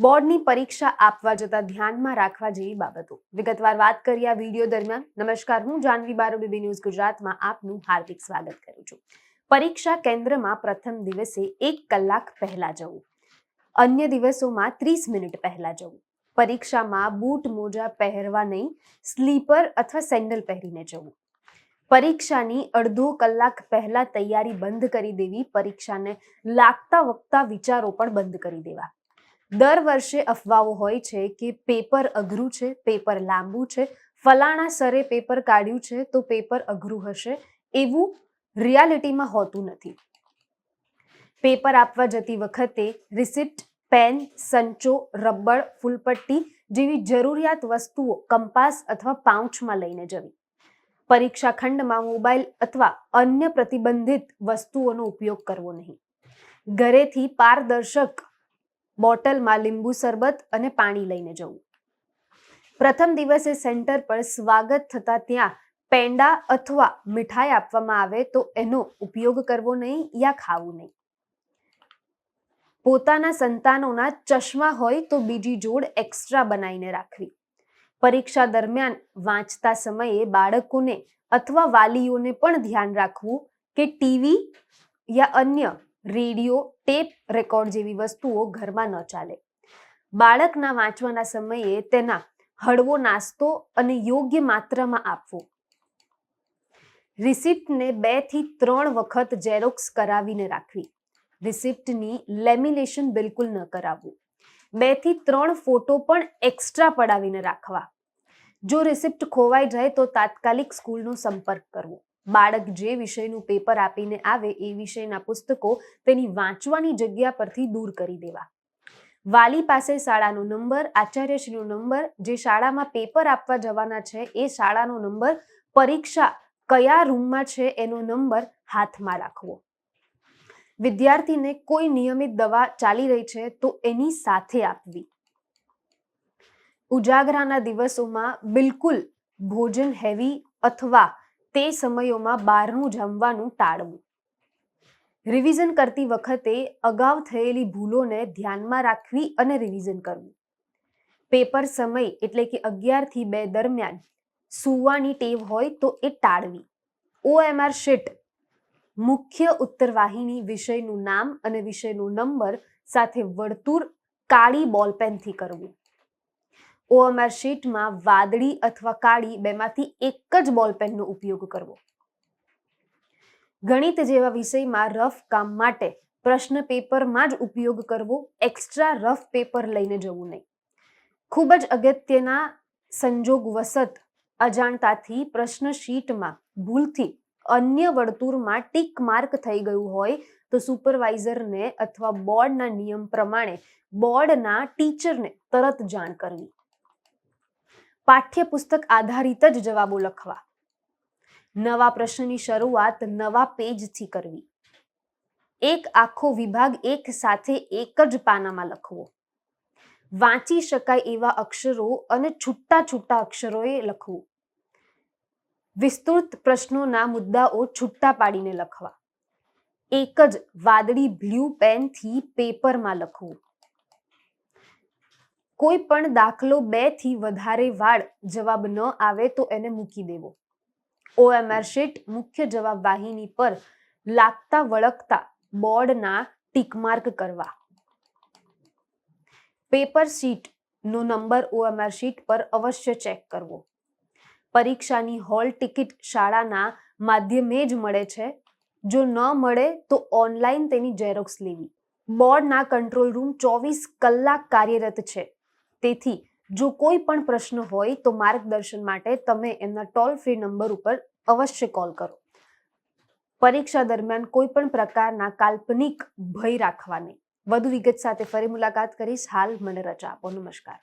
બોર્ડની પરીક્ષા આપવા જતા ધ્યાનમાં રાખવા જેવી બાબતો. વિગતવાર વાત કરીએ આ વીડિયો દરમિયાન. નમસ્કાર, હું જાનવી બારો બીબી ન્યૂઝ ગુજરાતમાં આપનું હાર્દિક સ્વાગત કરું છું. પરીક્ષા કેન્દ્રમાં પ્રથમ દિવસે એક કલાક પહેલા જવું. અન્ય દિવસોમાં ત્રીસ મિનિટ પહેલા જવું. પરીક્ષામાં બૂટ મોજા પહેરવા નહીં, સ્લીપર અથવા સેન્ડલ પહેરીને જવું. પરીક્ષાની અડધો કલાક પહેલા તૈયારી બંધ કરી દેવી, પરીક્ષાને લાગતા વખતા વિચારો પણ બંધ કરી દેવા. દર વર્ષે અફવાઓ હોય છે કે પેપર અઘરું છે, પેપર લાંબુ છે, ફલાણા સરે પેપર કાઢ્યું છે તો પેપર અઘરું હશે, એવું રિયાલિટીમાં હોતું નથી. પેપર આપવા જતી વખતે રિસિપ્ટ, પેન, સંચો, રબર, ફૂલપટ્ટી જેવી જરૂરિયાત વસ્તુઓ કંપાસ અથવા પાઉચમાં લઈને જવી. પરીક્ષા ખંડમાં મોબાઈલ અથવા અન્ય પ્રતિબંધિત વસ્તુઓનો ઉપયોગ કરવો નહીં. ઘરેથી પારદર્શક બોટલમાં લીંબુ શરબત અને પાણી લઈને જવું. પ્રથમ દિવસે સેન્ટર પર સ્વાગત થતા ત્યાં પેંડા અથવા મીઠાઈ આપવામાં આવે તો એનો ઉપયોગ કરવો નહીં યા ખાવું નહીં. પોતાના સંતાનોના ચશ્મા હોય તો બીજી જોડ એક્સ્ટ્રા બનાવીને રાખવી. પરીક્ષા દરમિયાન વાંચતા સમયે બાળકોને અથવા વાલીઓને પણ ધ્યાન રાખવું કે ટીવી યા અન્ય રેડિયો, ટેપ રેકોર્ડ જેવી વસ્તુઓ ઘરમાં ન ચાલે. બાળકના વાંચવાના સમયે તેના હળવો નાસ્તો અને યોગ્ય માત્રામાં આપવો. રિસિપ્ટને બેથી ત્રણ વખત ઝેરોક્સ કરાવીને રાખવી. રિસિપ્ટની લેમિનેશન બિલકુલ ન કરાવવું. બેથી ત્રણ ફોટો પણ એક્સ્ટ્રા પડાવીને રાખવા. જો રિસિપ્ટ ખોવાઈ જાય તો તાત્કાલિક સ્કૂલનો સંપર્ક કરવો. બાળક જે વિષયનું પેપર આપીને આવે એ વિષયના પુસ્તકો તેની વાંચવાની જગ્યા પરથી દૂર કરી દેવા. વાલી પાસે શાળાનો નંબર, આચાર્યશ્રીનો નંબર, જે શાળામાં પેપર આપવા જવાના છે એ શાળાનો નંબર, પરીક્ષા કયા રૂમમાં છે એનો નંબર હાથમાં રાખવો. વિદ્યાર્થીને કોઈ નિયમિત દવા ચાલી રહી છે તો એની સાથે આપવી. ઉજાગરાના દિવસોમાં બિલકુલ ભોજન હેવી અથવા તે સમયોમાં બહારનું જમવાનું ટાળવું. રિવિઝન કરતી વખતે અગાઉ થયેલી ભૂલોને ધ્યાનમાં રાખવી અને રિવિઝન કરવું. પેપર સમય એટલે કે અગિયારથી બે દરમિયાન સૂવાની ટેવ હોય તો એ ટાળવી. ઓએમઆર શીટ મુખ્ય ઉત્તરવાહિની વિષયનું નામ અને વિષયનો નંબર સાથે વર્તુળ કાળી બોલપેનથી કરવું. ઓએમઆર શીટમાં વાદળી અથવા કાળી બેમાંથી એક જ બોલપેનનો ઉપયોગ કરવો. ગણિત જેવા વિષયમાં રફ કામ માટે પ્રશ્ન પેપરમાં જ ઉપયોગ કરવો, એક્સ્ટ્રા રફ પેપર લઈને જવું નહીં. ખૂબ જ અગત્યના સંજોગ વસત અજાણતાથી પ્રશ્ન શીટમાં ભૂલથી અન્ય વર્તુળમાં ટીક માર્ક થઈ ગયું હોય તો સુપરવાઇઝરને અથવા બોર્ડના નિયમ પ્રમાણે બોર્ડના ટીચરને તરત જાણ કરવી. પાઠ્યપુસ્તક આધારિત જ જવાબો લખવા. નવા પ્રશ્નની શરૂઆત નવા પેજથી કરવી. એક આખો વિભાગ એક સાથે એક જ પાનામાં લખવો. વાંચી શકાય એવા અક્ષરો અને છૂટા છૂટા અક્ષરોએ લખવું. વિસ્તૃત પ્રશ્નોના મુદ્દાઓ છૂટા પાડીને લખવા. એક જ વાદળી બ્લુ પેનથી પેપરમાં લખવું. કોઈ પણ દાખલો બેથી વધારે વાળ જવાબ ન આવે તો એને મૂકી દેવો. ઓએમઆર શીટ મુખ્ય જવાબ વાહિની પર લાગતા વળગતા બોર્ડના ટીકમાર્ક કરવા. પેપર શીટ નો નંબર ઓએમઆર શીટ પર અવશ્ય ચેક કરવો. પરીક્ષાની હોલ ટિકિટ શાળાના માધ્યમે જ મળે છે. જો ન મળે તો ઓનલાઈન તેની ઝેરોક્સ લેવી. બોર્ડના કંટ્રોલ રૂમ ચોવીસ કલાક કાર્યરત છે. તેથી જો કોઈ પણ પ્રશ્ન હોય તો માર્ગદર્શન માટે તમે એમના ટોલ ફ્રી નંબર ઉપર અવશ્ય કોલ કરો. પરીક્ષા દરમિયાન કોઈ પણ પ્રકારના કાલ્પનિક ભય રાખવા નહીં. વધુ વિગત સાથે ફરી મુલાકાત કરીશ. હાલ મને રજા આપો. નમસ્કાર.